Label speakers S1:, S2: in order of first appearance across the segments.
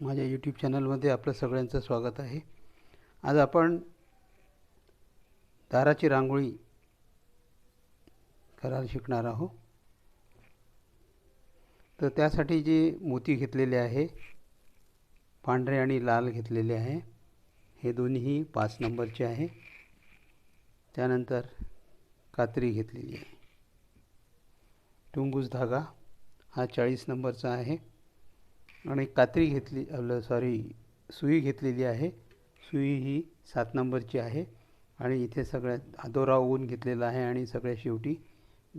S1: माझ्या यूट्यूब चॅनलमध्ये आपलं सगळ्यांचं स्वागत आहे. आज आपण दाराची रांगोळी करायला शिकणार आहोत. तर त्यासाठी जे मोती घेतलेले आहे पांढरे आणि लाल घेतलेले आहे हे दोन्हीही पाच नंबरचे आहे. त्यानंतर कात्री घेतलेली आहे. टुंगूस धागा हा चाळीस नंबरचा आहे. आणि कात्री घेतली आपलं सॉरी सुई घेतलेली आहे. सुई ही सात नंबरची आहे आणि इथे सगळ्यात आदोरा ऊन घेतलेला आहे आणि सगळ्या शेवटी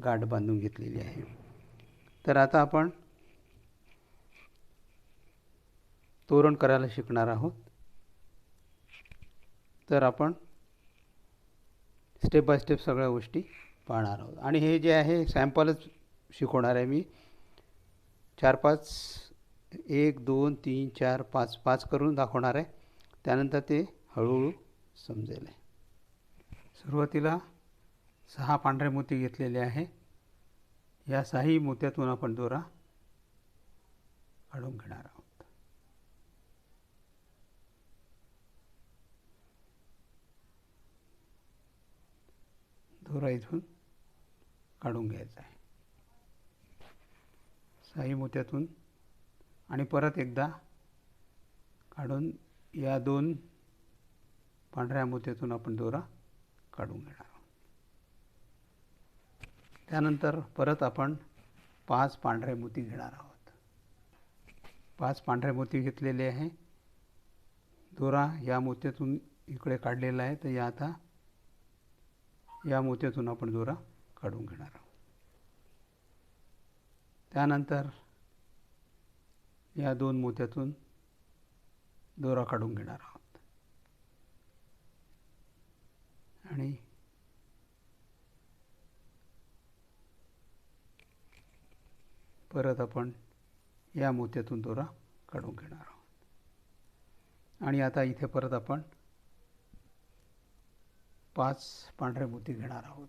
S1: गाठ बांधून घेतलेली आहे. तर आता आपण तोरण करायला शिकणार आहोत. तर आपण स्टेप बाय स्टेप सगळ्या गोष्टी पाहणार आहोत. आणि हे जे आहे सॅम्पलच शिकवणार आहे मी. चार पाच एक दोन तीन चार पाच पाच करून दाखवणार आहे. त्यानंतर ते हळूहळू समजेल सुरुवातीला सहा पांढरे मोती घेतलेले आहे. या सहाही मोत्यातून आपण दोरा काढून घेणार आहोत. दोरा इथून काढून घ्यायचा आहे. सहाही मोत्यातून आणि परत एकदा काढून या दोन पांढऱ्या मोत्यातून आपण दोरा काढून घेणार आहोत. त्यानंतर परत आपण पाच पांढरे मोती घेणार आहोत. पाच पांढरे मोती घेतलेले आहे. दोरा या मोत्यातून इकडे काढलेला आहे. तर या आता या मोत्यातून आपण दोरा काढून घेणार आहोत. त्यानंतर या दोन मोत्यातून दोरा काढून घेणार आहोत. आणि परत आपण या मोत्यातून दोरा काढून घेणार आहोत. आणि आता इथे परत आपण पाच पांढरे मोती घेणार आहोत.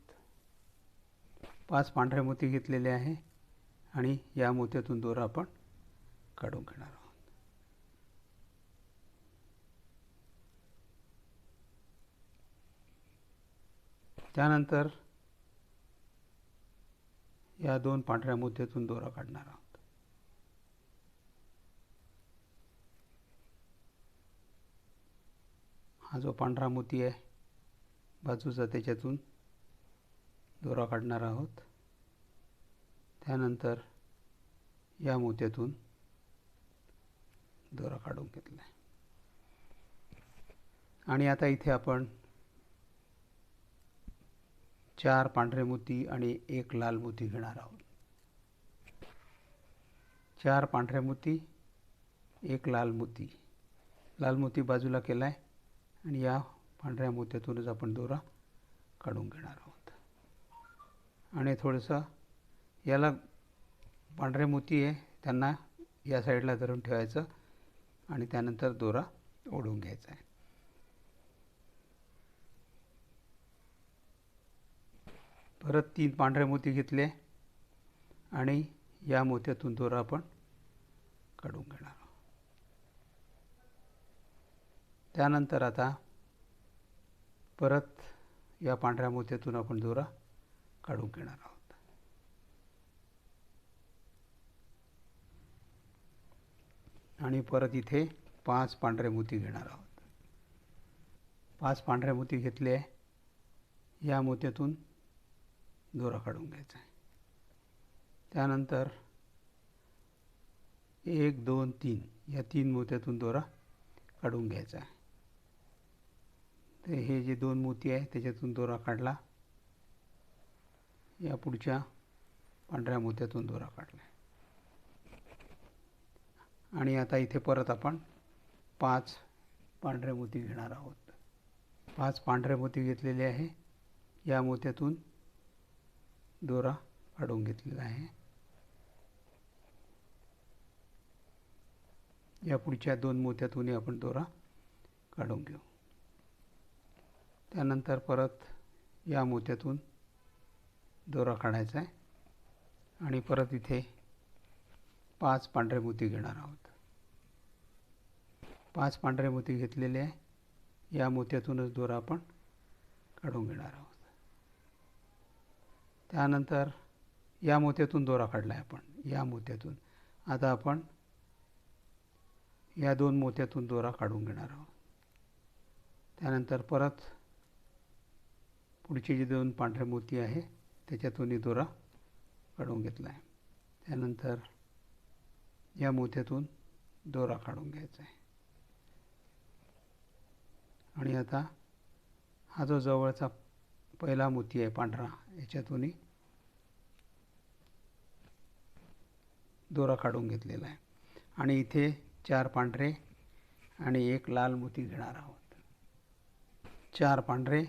S1: पाच पांढरे मोती घेतलेले आहे आणि या मोत्यातून दोरा आपण काढून घेणार आहोत. त्यानंतर या दोन पांढऱ्या मुद्द्यातून दोरा काढणार आहोत. हा जो पांढरा मोती आहे बाजूचा त्याच्यातून दोरा काढणार आहोत. त्यानंतर या मोत्यातून दोरा काढून घेतला आहे आणि आता इथे आपण चार पांढरे मोती आणि एक लाल मोती घेणार आहोत. चार पांढरे मोती एक लाल मोती. लाल मोती बाजूला केला आहे आणि या पांढऱ्या मोत्यातूनच आपण दोरा काढून घेणार आहोत. आणि थोडंसं याला पांढरे मोती आहे त्यांना या साईडला धरून ठेवायचं. आणि त्यानंतर दोरा ओढून घ्यायचा आहे. परत तीन पांढरे मोती घेतले आणि या मोत्यातून दोरा आपण काढून घेणार आहोत. त्यानंतर आता परत या पांढऱ्या मोत्यातून आपण दोरा काढून घेणार आहोत. आणि परत इथे पाच पांढरे मोती घेणार आहोत. पाच पांढरे मोती घेतले या मोत्यातून दोरा काढून घ्यायचा आहे. त्यानंतर एक दोन तीन या तीन मोत्यातून दोरा काढून घ्यायचा आहे. तर हे जे दोन मोती आहे त्याच्यातून दोरा काढला. या पुढच्या पांढऱ्या मोत्यातून दोरा काढला आणि आता इथे परत आपण पाच पांढरे मोती घेणार आहोत. पाच पांढरे मोती घेतलेले आहे. या मोत्यातून दोरा काढून घेतलेला आहे. या पुढच्या दोन मोत्यातूनही आपण दोरा काढून घेऊ. त्यानंतर परत या मोत्यातून दोरा काढायचा आहे. आणि परत इथे पाच पांढरे मोती घेणार आहोत. पाच पांढरे मोती घेतलेले आहे. या मोत्यातूनच दोरा आपण काढून घेणार आहोत. त्यानंतर या मोत्यातून दोरा काढला आहे आपण. या मोत्यातून. आता आपण या दोन मोत्यातून दोरा काढून घेणार आहोत. त्यानंतर परत पुढचे जे दोन पांढरे मोती आहे त्याच्यातूनही दोरा काढून घेतला आहे त्यानंतर या मोत्यातून दोरा काढून घ्यायचा आहे. आणि आता हा जो जवळचा पहिला मोती आहे पांढरा याच्यातूनही दोरा काढून घेतलेला आहे. आणि इथे चार पांढरे आणि एक लाल मोती घेणार आहोत. चार पांढरे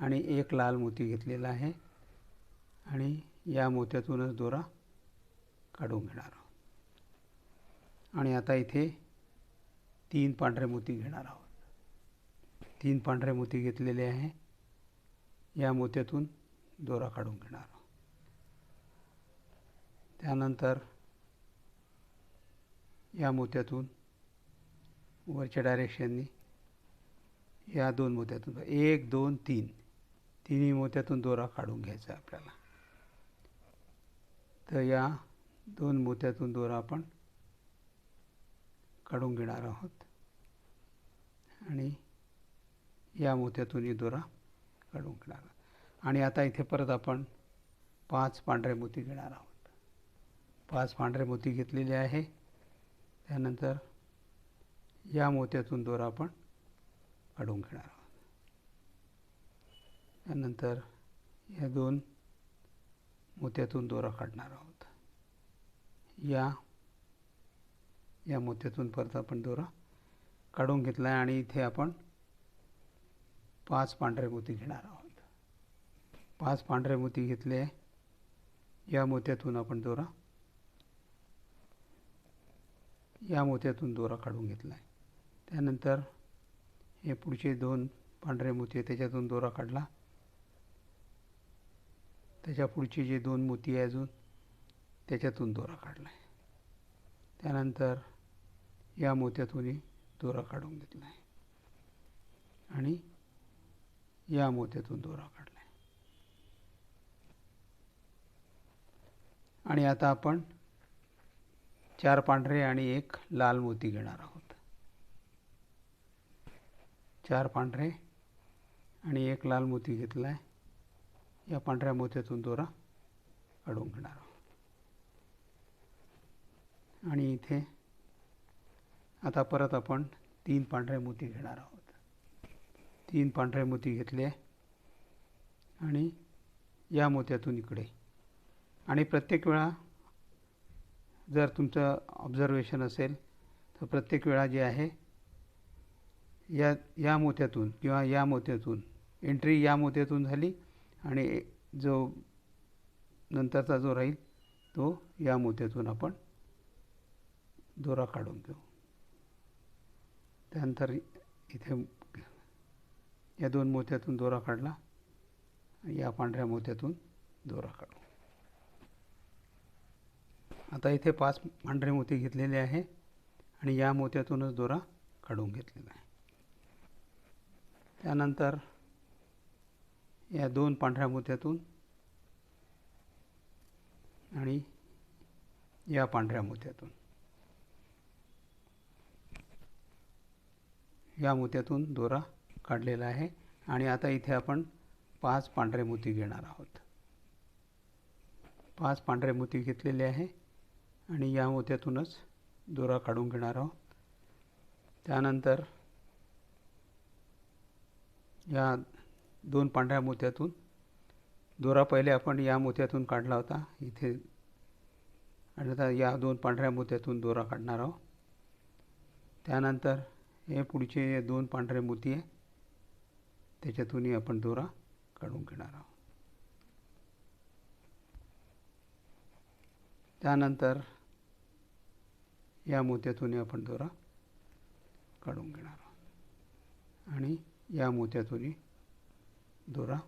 S1: आणि एक लाल मोती घेतलेला आहे. आणि या मोत्यातूनच दोरा काढून घेणार आहोत. आणि आता इथे तीन पांढरे मोती घेणार आहोत. तीन पांढरे मोती घेतलेले आहे. या मोत्यातून दोरा काढून घेणार आहोत. त्यानंतर या मोत्यातून वरच्या डायरेक्शननी या दोन मोत्यातून एक दोन तीन. तिन्ही मोत्यातून दोरा काढून घ्यायचा आहे आपल्याला. तर या दोन मोत्यातून दोरा आपण काढून घेणार आहोत. आणि या मोत्यातूनही दोरा काढून घेणार आहोत. आणि आता इथे परत आपण पाच पांढरे मोती घेणार आहोत. पाच पांढरे मोती घेतलेले आहे. त्यानंतर या मोत्यातून दोरा आपण काढून घेणार आहोत. त्यानंतर या दोन मोत्यातून दोरा काढणार आहोत. या या मोत्यातून परत आपण दोरा काढून घेतला आहे आणि इथे आपण पाच पांढरे मोती घेणार आहोत. पाच पांढरे मोती घेतले. या मोत्यातून आपण दोरा या मोत्यातून दोरा काढून घेतला आहे त्यानंतर हे पुढचे दोन पांढरे मोती आहे त्याच्यातून दोरा काढला. त्याच्या पुढचे जे दोन मोती आहे अजून त्याच्यातून दोरा काढला आहे त्यानंतर या मोत्यातून दोरा काढून घेतला आहे. आणि या मोत्यातून दोरा काढला आहे. आणि आता आपण चार पांढरे आणि एक लाल मोती घेणार आहोत. चार पांढरे आणि एक लाल मोती घेतला आहे. या पांढऱ्या मोत्यातून दोरा काढून घेणार आहोत. आणि इथे आता परत आपण तीन पांढरे मोती घेणार आहोत. तीन पांढरे मोती घेतले आणि या मोत्यातून इकडे. आणि प्रत्येक वेळा जर तुमचं ऑब्झर्वेशन असेल तर प्रत्येक वेळा जे आहे या या मोत्यातून किंवा या मोत्यातून एंट्री या मोत्यातून झाली आणि जो नंतरचा जो राहील तो या मोत्यातून आपण दोरा काढून घेऊ. त्यानंतर इथे या दोन मोत्यातून दोरा काढला. या पांढऱ्या मोत्यातून दोरा काढू आता इथे पाच पांढरे मोती घेतलेले आहे आणि या मोत्यातूनच दोरा काढून घेतलेला आहे. त्यानंतर या दोन पांढऱ्या मोत्यातून आणि या पांढऱ्या मोत्यातून या मोत्यातून दोरा काढलेला आहे आणि आता इथे आपण पाच पांढरे मोती घेणार आहोत. पाच पांढरे मोती घेतलेले आहे आणि या मोत्यातूनच दोरा काढून घेणार आहोत. त्यानंतर या दोन पांढऱ्या मोत्यातून दोरा पहिले आपण या मोत्यातून काढला होता इथे आणि आता या दोन पांढऱ्या मोत्यातून दोरा काढणार आहोत. त्यानंतर हे पुढचे दोन पांढरे मोती आहे. त्याच्यातूनही आपण दोरा काढून घेणार आहोत. त्यानंतर या मोत्यातूनही आपण दोरा काढून घेणार आहोत. आणि या मोत्यातूनही दोरा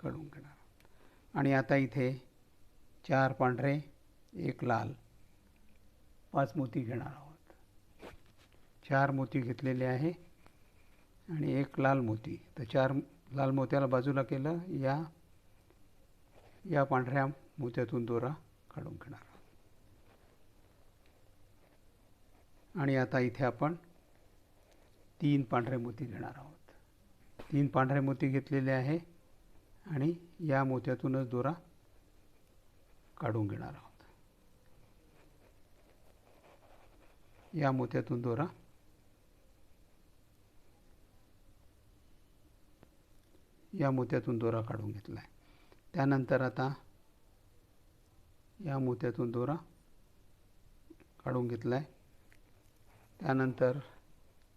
S1: काढून घेणार आहोत. आणि आता इथे चार पांढरे एक लाल पाच मोती घेणार आहोत. चार मोती घेतलेले आहे आणि एक लाल मोती. तर चार लाल मोत्याला बाजूला केलं या या पांढऱ्या मोत्यातून दोरा काढून घेणार. आहोत आणि आता इथे आपण तीन पांढरे मोती घेणार आहोत. तीन पांढरे मोती घेतलेले आहे आणि या मोत्यातूनच दोरा काढून घेणार आहोत. या मोत्यातून दोरा या मोत्यातून दोरा काढून घेतला आहे त्यानंतर आता या मोत्यातून दोरा काढून घेतला आहे त्यानंतर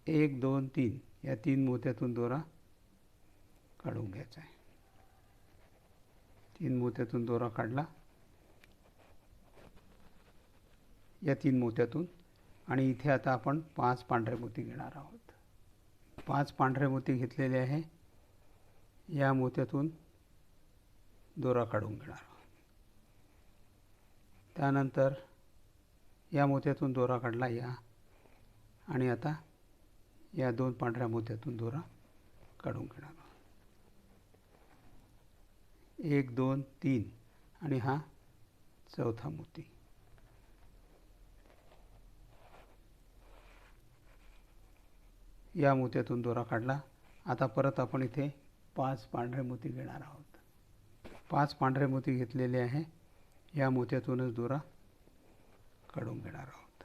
S1: एक दोन तीन या तीन मोत्यातून दोरा काढून घ्यायचा आहे तीन मोत्यातून दोरा काढला. या तीन मोत्यातून आणि इथे आता आपण पाच पांढरे मोती घेणार आहोत. पाच पांढरे मोती घेतलेले आहे. या मोत्यातून दोरा काढून घेणार त्यानंतर या मोत्यातून दोरा काढला या आणि आता या दोन पांढऱ्या मोत्यातून दोरा काढून घेणार एक दोन तीन आणि हा चौथा मोती. या मोत्यातून दोरा काढला. आता परत आपण इथे पाच पांढरे मोती घेणार आहोत. पाच पांढरे मोती घेतलेले आहे. या मोत्यातूनच दोरा काढून घेणार आहोत.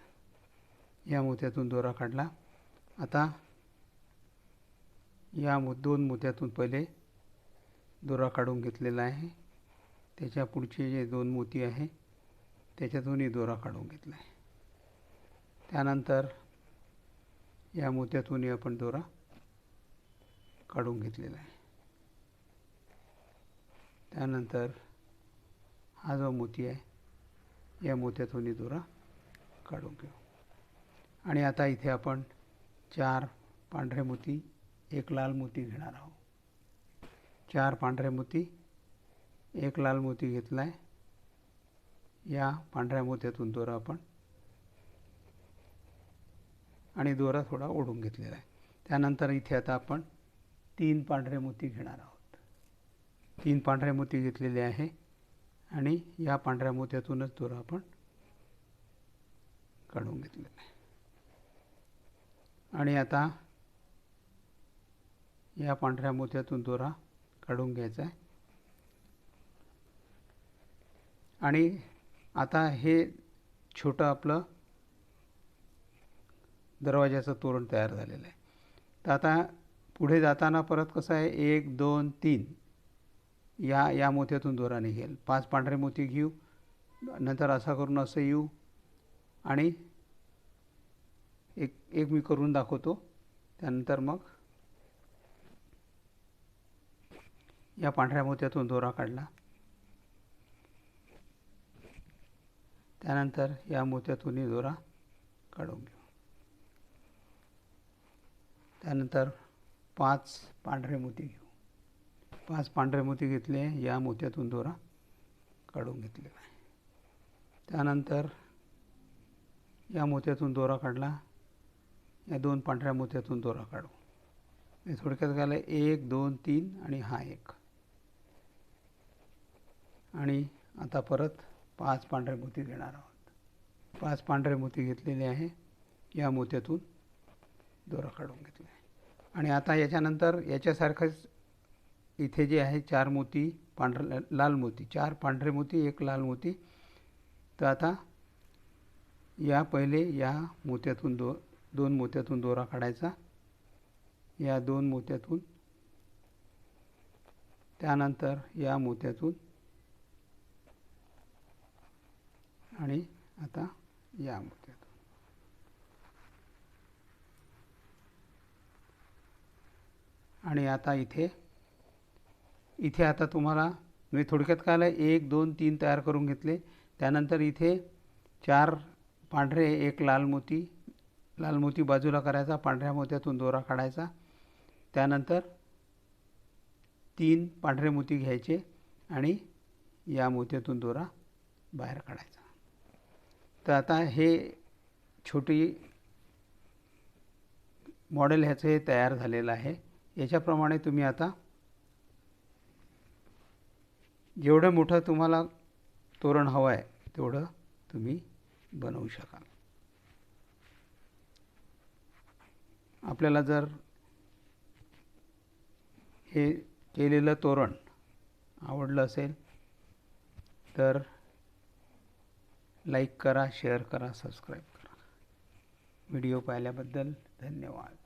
S1: या मोत्यातून दोरा काढला. आता या मो दोन मोत्यातून पहिले दोरा काढून घेतलेला आहे. त्याच्या पुढचे जे दोन मोती आहे त्याच्यातूनही दोरा काढून घेतला आहे. त्यानंतर या मोत्यातूनही आपण दोरा काढून घेतलेला आहे. त्यानंतर हा जो मोती आहे या मोत्यातून दोरा काढून घेऊ. आणि आता इथे आपण चार पांढरे मोती एक लाल मोती घेणार आहोत. चार पांढरे मोती एक लाल मोती घेतला आहे या पांढऱ्या मोत्यातून दोरा आपण आणि दोरा थोडा ओढून घेतलेला आहे. त्यानंतर इथे आता आपण तीन पांढरे मोती घेणार आहोत. तीन पांढऱ्या मोती घेतलेले आहे आणि या पांढऱ्या मोत्यातूनच दोरा आपण काढून घेतलेला आहे. आणि आता या पांढऱ्या मोत्यातून दोरा काढून घ्यायचा आहे. आणि आता हे छोटं आपलं दरवाजाचं तोरण तयार झालेलं आहे. तर आता पुढे जाताना परत कसं आहे? एक दोन तीन. या या मोत्यातून दोरा निघेल पाच पांढरे मोती घेऊ नंतर असा करून असं येऊ आणि एक एक मी करून दाखवतो. त्यानंतर मग या पांढऱ्या मोत्यातून दोरा काढला. त्यानंतर या मोत्यातूनही दोरा काढून घेऊ. त्यानंतर पाच पांढरे मोती घेऊ. पाच पांढरे मोती घेतले या मोत्यातून दोरा काढून घेतलेला आहे त्यानंतर या मोत्यातून दोरा काढला या दोन पांढऱ्या मोत्यातून दोरा काढू. हे थोडक्यात काय एक दोन तीन आणि हा एक. आणि आता परत पाच पांढरे मोती घेणार आहोत. पाच पांढरे मोती घेतलेले आहे या मोत्यातून दोरा काढून घेतला. आहे आणि आता याच्यानंतर याच्यासारखंच इथे जे आहे चार मोती पांढरे लाल मोती चार पांढरे मोती एक लाल मोती. तर आता या पहिले या मोत्यातून दो दोन मोत्यातून दोरा काढायचा. या दोन मोत्यातून त्यानंतर या मोत्यातून आणि आता या मोत्यातून. आणि आता इथे इथे आता तुम्हाला मी थोडक्यात काय आलं एक दोन तीन तयार करून घेतले. त्यानंतर इथे चार पांढरे एक लाल मोती लाल मोती बाजूला करायचा पांढऱ्या मोत्यातून दोरा काढायचा. त्यानंतर तीन पांढरे मोती घ्यायचे आणि या मोत्यातून दोरा बाहेर काढायचा. तर आता हे छोटी मॉडेल ह्याचं हे तयार झालेलं आहे. याच्याप्रमाणे तुम्ही आता जेवढं मोठं तुम्हाला तोरण हवं आहे तेवढं तुम्ही बनवू शकाल. आपल्याला जर हे केलेलं तोरण आवडलं असेल तर लाईक करा शेअर करा सबस्क्राईब करा. व्हिडिओ पाहिल्याबद्दल धन्यवाद.